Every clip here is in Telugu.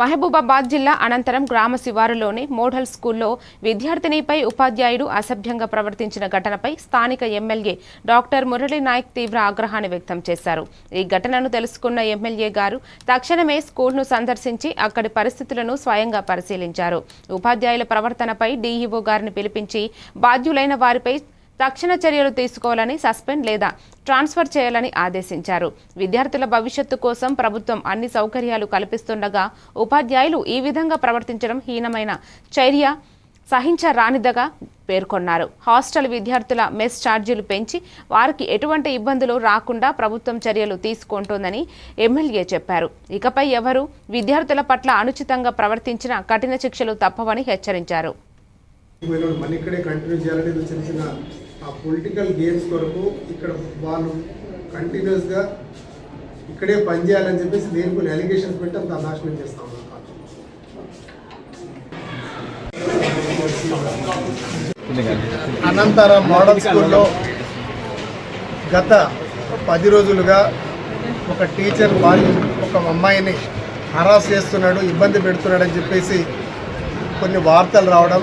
మహబూబాబాద్ జిల్లా అనంతరం గ్రామ శివారులోని మోడల్ స్కూల్లో విద్యార్థినిపై ఉపాధ్యాయుడు అసభ్యంగా ప్రవర్తించిన ఘటనపై స్థానిక ఎమ్మెల్యే డాక్టర్ మురళీ నాయక్ తీవ్ర ఆగ్రహాన్ని వ్యక్తం చేశారు. ఈ ఘటనను తెలుసుకున్న ఎమ్మెల్యే గారు తక్షణమే స్కూల్ను సందర్శించి అక్కడి పరిస్థితులను స్వయంగా పరిశీలించారు. ఉపాధ్యాయుల ప్రవర్తనపై డీఈఓ గారిని పిలిపించి బాధ్యులైన వారిపై తక్షణ చర్యలు తీసుకోవాలని సస్పెండ్ లేదా ట్రాన్స్ఫర్ చేయాలని ఆదేశించారు. విద్యార్థుల భవిష్యత్తు కోసం ప్రభుత్వం అన్ని సౌకర్యాలు కల్పిస్తుండగా ఉపాధ్యాయులు ఈ విధంగా ప్రవర్తించడం హీనమైన చర్య సహించరానిదగా పేర్కొన్నారు. హాస్టల్ విద్యార్థుల మెస్ ఛార్జీలు పెంచి వారికి ఎటువంటి ఇబ్బందులు రాకుండా ప్రభుత్వం చర్యలు తీసుకుంటోందని ఎమ్మెల్యే చెప్పారు. ఇకపై ఎవరు విద్యార్థుల పట్ల అనుచితంగా ప్రవర్తించిన కఠిన శిక్షలు తప్పవని హెచ్చరించారు. ఆ పొలిటికల్ గేమ్స్ కొరకు ఇక్కడ వాళ్ళు కంటిన్యూస్గా ఇక్కడే పనిచేయాలని చెప్పేసి నేను కొన్ని అలిగేషన్స్ పెట్టి అంత నాశనం చేస్తా ఉన్నారు అనంతరం మోడల్ స్కూల్లో గత పది రోజులుగా ఒక టీచర్ వాళ్ళు ఒక అమ్మాయిని హరాస్ చేస్తున్నాడు ఇబ్బంది పెడుతున్నాడని చెప్పేసి కొన్ని వార్తలు రావడం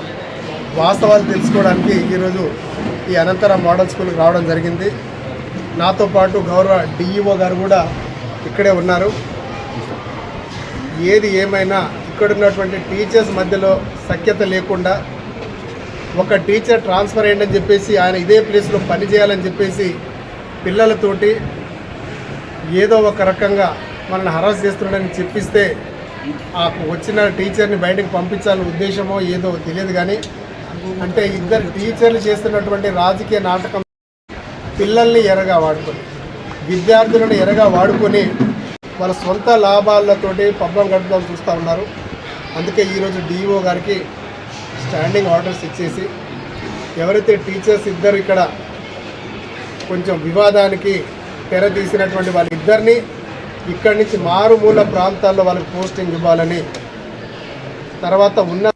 వాస్తవాలు తెలుసుకోవడానికి ఈరోజు ఈ అనంతరం మోడల్ స్కూల్కి రావడం జరిగింది. నాతో పాటు గౌరవ డిఈఓ గారు కూడా ఇక్కడే ఉన్నారు. ఏది ఏమైనా ఇక్కడున్నటువంటి టీచర్స్ మధ్యలో సఖ్యత లేకుండా ఒక టీచర్ ట్రాన్స్ఫర్ అయ్యిందని చెప్పేసి ఆయన ఇదే ప్లేస్లో పని చేయాలని చెప్పేసి పిల్లలతోటి ఏదో ఒక రకంగా మనల్ని హరాస్ చేస్తున్నాడని చెప్పిస్తే ఆ వచ్చిన టీచర్ని బయటకు పంపించాలనే ఉద్దేశమో ఏదో తెలియదు కానీ అంటే ఇద్దరు టీచర్లు చేస్తున్నటువంటి రాజకీయ నాటకం పిల్లల్ని ఎరగా వాడుకొని విద్యార్థులను ఎరగా వాడుకొని వాళ్ళ సొంత లాభాలతోటి పబ్బం గడపడం చూస్తూ ఉన్నారు. అందుకే ఈరోజు డిఈఓ గారికి స్టాండింగ్ ఆర్డర్స్ ఇచ్చేసి ఎవరైతే టీచర్స్ ఇద్దరు ఇక్కడ కొంచెం వివాదానికి తెర తీసినటువంటి వాళ్ళిద్దరినీ ఇక్కడి నుంచి మారుమూల ప్రాంతాల్లో వాళ్ళకి పోస్టింగ్ ఇవ్వాలని తర్వాత ఉన్న